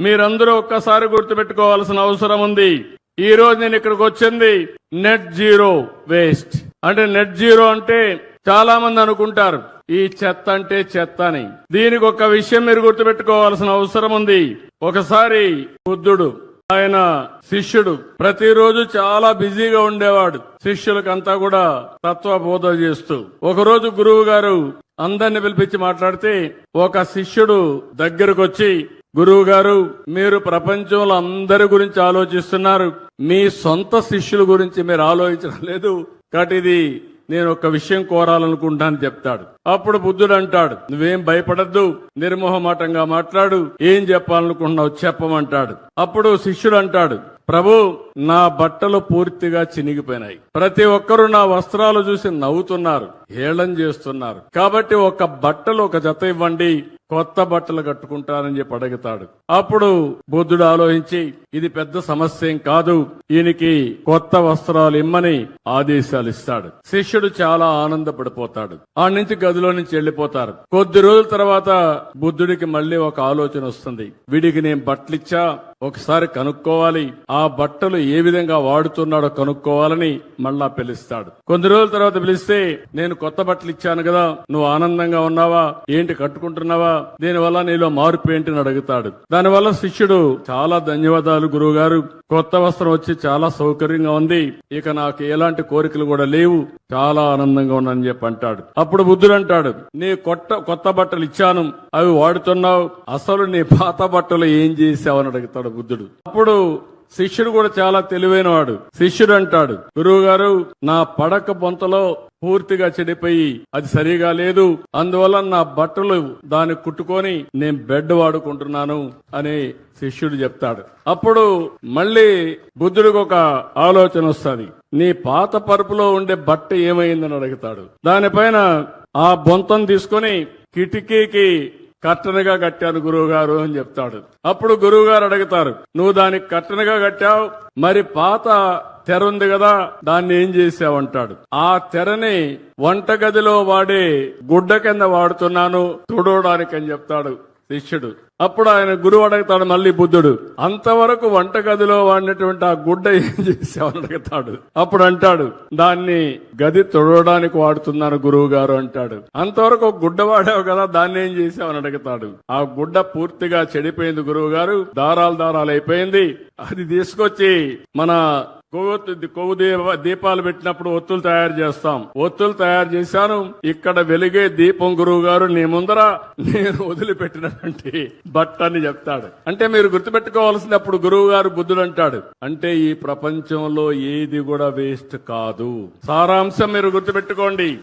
మీరందరూ ఒక్కసారి గుర్తుపెట్టుకోవాల్సిన అవసరం ఉంది. ఈ రోజు నేను ఇక్కడికి వచ్చింది నెట్ జీరో వేస్ట్. అంటే నెట్ జీరో అంటే చాలా మంది అనుకుంటారు ఈ చెత్త అంటే చెత్త అని. దీనికి ఒక విషయం మీరు గుర్తుపెట్టుకోవాల్సిన అవసరం ఉంది. ఒకసారి బుద్ధుడు ఆయన శిష్యుడు ప్రతిరోజు చాలా బిజీగా ఉండేవాడు. శిష్యులకంతా కూడా తత్వ బోధ చేస్తూ. ఒకరోజు గురువు గారు అందరిని పిలిపించి మాట్లాడితే ఒక శిష్యుడు దగ్గరకు వచ్చి గురువు గారు మీరు ప్రపంచంలో అందరి గురించి ఆలోచిస్తున్నారు. మీ సొంత శిష్యుల గురించి మీరు ఆలోచించడం లేదు. కాబట్టి ఇది నేను ఒక విషయం కోరాలనుకుంటాను చెప్తాడు. అప్పుడు బుద్ధుడు అంటాడు నువ్వేం భయపడద్దు నిర్మోహమాటంగా మాట్లాడు ఏం చెప్పాలనుకుంటున్నావు చెప్పమంటాడు. అప్పుడు శిష్యుడు అంటాడు ప్రభు నా బట్టలు పూర్తిగా చినిగిపోయినాయి. ప్రతి ఒక్కరూ నా వస్త్రాలు చూసి నవ్వుతున్నారు హేళన చేస్తున్నారు. కాబట్టి ఒక బట్టలు ఒక జత ఇవ్వండి. కొత్త బట్టలు కట్టుకుంటానని చెప్పి అడుగుతాడు. అప్పుడు బుద్ధుడు ఆలోచించి ఇది పెద్ద సమస్య ఏం కాదు. ఈయనకి కొత్త వస్త్రాలు ఇమ్మని ఆదేశాలు ఇస్తాడు. శిష్యుడు చాలా ఆనందపడిపోతాడు. ఆ నుంచి గదిలో నుంచి వెళ్ళిపోతారు కొద్ది రోజుల తర్వాత బుద్ధుడికి మళ్ళీ ఒక ఆలోచన వస్తుంది. వీడికి నేను బట్టలిచ్చా? ఒకసారి కనుక్కోవాలి. ఆ బట్టలు ఏ విధంగా వాడుతున్నాడో కనుక్కోవాలని మళ్ళా పిలుస్తాడు. కొద్ది రోజుల తర్వాత పిలిస్తే నేను కొత్త బట్టలు ఇచ్చాను కదా నువ్వు ఆనందంగా ఉన్నావా? ఏంటి కట్టుకుంటున్నావా? దీనివల్ల నీలో మార్పు ఏంటి అని అడుగుతాడు. దానివల్ల శిష్యుడు చాలా ధన్యవాదాలు గురువు గారు కొత్త వస్త్రం వచ్చి చాలా సౌకర్యంగా ఉంది. ఇక నాకు ఎలాంటి కోరికలు కూడా లేవు. చాలా ఆనందంగా ఉన్నానని చెప్పి అంటాడు. అప్పుడు బుద్ధుడు అంటాడు నీ కొత్త కొత్త బట్టలు ఇచ్చాను. అవి వాడుతున్నావు. అసలు నీ పాత బట్టలు ఏం చేసావని అడుగుతాడు బుద్ధుడు. అప్పుడు శిష్యుడు కూడా చాలా తెలివైన వాడు శిష్యుడు అంటాడు గురువు గారు నా పడక బొంతలో పూర్తిగా చెడిపోయి అది సరిగా లేదు. అందువల్ల నా బట్టలు దాన్ని కుట్టుకొని నేను బెడ్ వాడుకుంటున్నాను అని శిష్యుడు చెప్తాడు. అప్పుడు మళ్ళీ బుద్ధుడికి ఒక ఆలోచన వస్తుంది. నీ పాత పరుపులో ఉండే బట్ట ఏమైందని అడుగుతాడు. దానిపైన ఆ బొంతం తీసుకొని కిటికీకి కట్టనగా కట్టాను గురువు గారు అని చెప్తాడు. అప్పుడు గురువు గారు అడుగుతారు నువ్వు దానికి కట్టనగా కట్టావు మరి పాత తెర ఉంది కదా దాన్ని ఏం చేసావంటాడు. ఆ తెరని వంటగదిలో వాడే గుడ్డ కింద వాడుతున్నాను తుడవడానికి అని చెప్తాడు శిష్యుడు. అప్పుడు ఆయన గురువు అడుగుతాడు మళ్ళీ బుద్ధుడు అంతవరకు వంటగదిలో వాడినటువంటి ఆ గుడ్డ ఏం చేసావు అడుగుతాడు. అప్పుడు అంటాడు దాన్ని గది తొడవడానికి వాడుతున్నాను గురువు గారు అంటాడు. అంతవరకు ఒక గుడ్డ వాడావు కదా దాన్ని ఏం చేసావని అడుగుతాడు. ఆ గుడ్డ పూర్తిగా చెడిపోయింది గురువు గారు దారాలు దారాలు అయిపోయింది. అది తీసుకొచ్చి మన కొవ్వొత్తు కొవ్వు దీప దీపాలు పెట్టినప్పుడు ఒత్తులు తయారు చేస్తాం. ఒత్తులు తయారు చేశాను. ఇక్కడ వెలిగే దీపం గురువు గారు నీ ముందర నేను వదిలిపెట్టినటువంటి బట్ట అని చెప్తాడు. అంటే మీరు గుర్తుపెట్టుకోవాల్సింది అప్పుడు గురువు గారు బుద్ధుడు అంటాడు. అంటే ఈ ప్రపంచంలో ఏది కూడా వేస్ట్ కాదు. సారాంశం మీరు గుర్తుపెట్టుకోండి.